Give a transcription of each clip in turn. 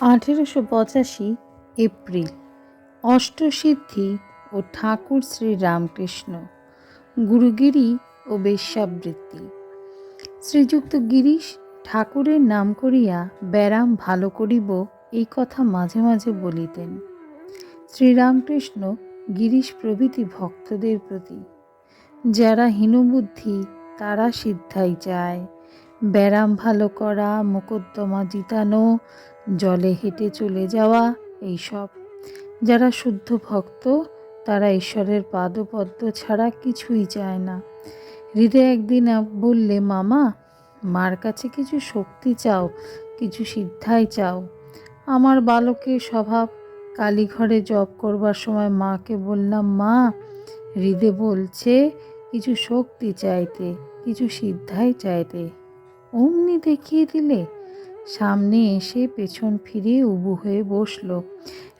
আঠেরোশো পঁচাশি এপ্রিল, অষ্টসিদ্ধি ও ঠাকুর শ্রী রামকৃষ্ণ গুরুগিরি ও বেশ্যাবৃত্তি। শ্রীযুক্ত গিরিশ ঠাকুরের নাম করিয়া ব্যারাম ভালো করিব এই কথা মাঝে মাঝে বলিতেন। শ্রীরামকৃষ্ণ গিরিশ প্রভৃতি ভক্তদের প্রতি, যারা হীনবুদ্ধি, তারা সিদ্ধাই চায়, ব্যারাম ভালো করা, মোকদ্দমা জিতানো জলে হেঁটে চলে যাওয়া এইসব। যারা শুদ্ধ ভক্ত, তারা ঈশ্বরের পাদপদ্ম ছাড়া কিছুই চায় না। হৃদয় একদিন বললে, মামা, মার কাছে কিছু শক্তি চাও, কিছু সিদ্ধাই চাও। আমার বালকের স্বভাব, কালীঘরে জব করবার সময় মাকে বললাম, মা, হৃদে বলছে, কিছু শক্তি চাইতে, কিছু সিদ্ধাই চাইতে। অমনি দেখিয়ে দিলে সামনে এসে পেছন ফিরে উবু হয়ে বসল।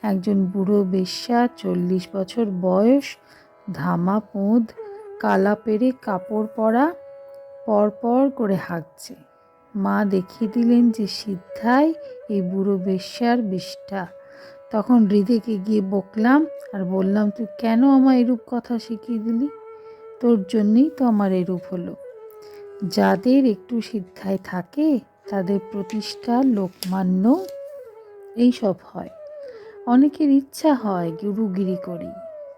একজন বুড়ো বেশ্যা, চল্লিশ বছর বয়স, ধামা পোঁদ, কালা পেরে কাপড় পরা, পরপর করে হাঁকছে। মা দেখিয়ে দিলেন যে সিদ্ধায় এই বুড়ো বেশ্যার বিষ্ঠা তখন হৃদেকে গিয়ে বকলাম, আর বললাম, তুই কেন আমার এরূপ কথা শিখিয়ে দিলি? তোর জন্যেই তো আমার এরূপ হলো। যাদের একটু সিদ্ধায় থাকে তাদের প্রতিষ্ঠা লোকমান্য। এই সব হয়। অনেকের ইচ্ছা হয় গুরুগিরি করি।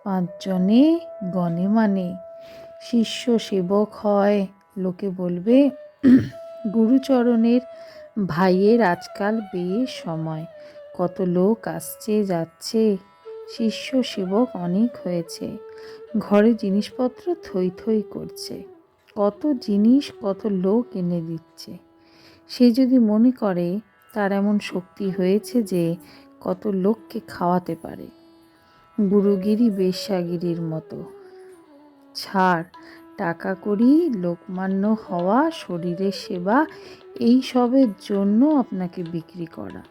পাঁচজনে গণে মানে। শিষ্য সেবক হয়। লোকে বলবে, গুরুচরণের ভাইয়ের আজকাল বেশ সময়। কত লোক আসছে, যাচ্ছে। শিষ্য সেবক অনেক হয়েছে। ঘরে জিনিসপত্র থই থই করছে। কত জিনিস, কত লোক এনে দিচ্ছে। সে যদি মনে করে তার এমন শক্তি হয়েছে যে কত লোককে খাওয়াতে পারে। গুরুগিরি বেশ্যাগিরির মতো। ছাড়, টাকা করি, লোকমান্য হওয়া, শরীরের সেবা, এই সবের জন্য আপনাকে বিক্রি করা।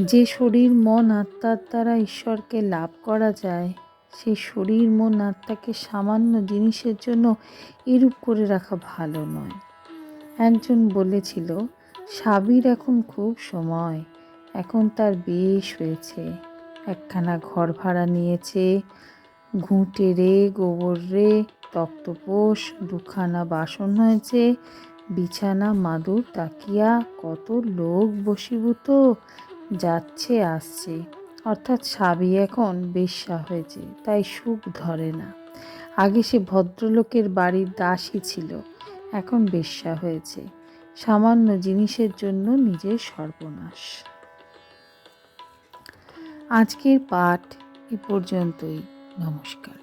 যে শরীর, মন, আত্মার দ্বারা ঈশ্বরকে লাভ করা যায় সেই শরীর, মন, আত্মাকে সামান্য জিনিসের জন্য এরূপ করে রাখা ভালো নয়। একজন বলেছিল, সাবির এখন খুব সময়, এখন তার বেশ হয়েছে। একখানা ঘর ভাড়া নিয়েছে, ঘুঁটে রে, গোবর রে, তক্তপোষ, দুখানা বাসন হয়েছে, বিছানা, মাদুর, তাকিয়া, কত লোক বসীভূত যাচ্ছে, আসছে। অর্থাৎ সাবি এখন বেশ্যা হয়েছে, তাই সুখ ধরে না। আগে সে ভদ্রলোকের বাড়ির দাসী ছিল এখন বেশ্যা হয়েছে। সামান্য জিনিসের জন্য নিজের সর্বনাশ। আজকের পাঠ এ পর্যন্তই। নমস্কার।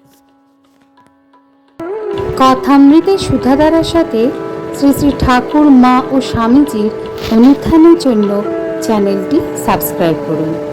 কথামৃতে সুধাধারার সাথে শ্রী শ্রী ঠাকুর, মা ও স্বামীজির অনুত্থানের জন্য চ্যানেলটি সাবস্ক্রাইব করুন।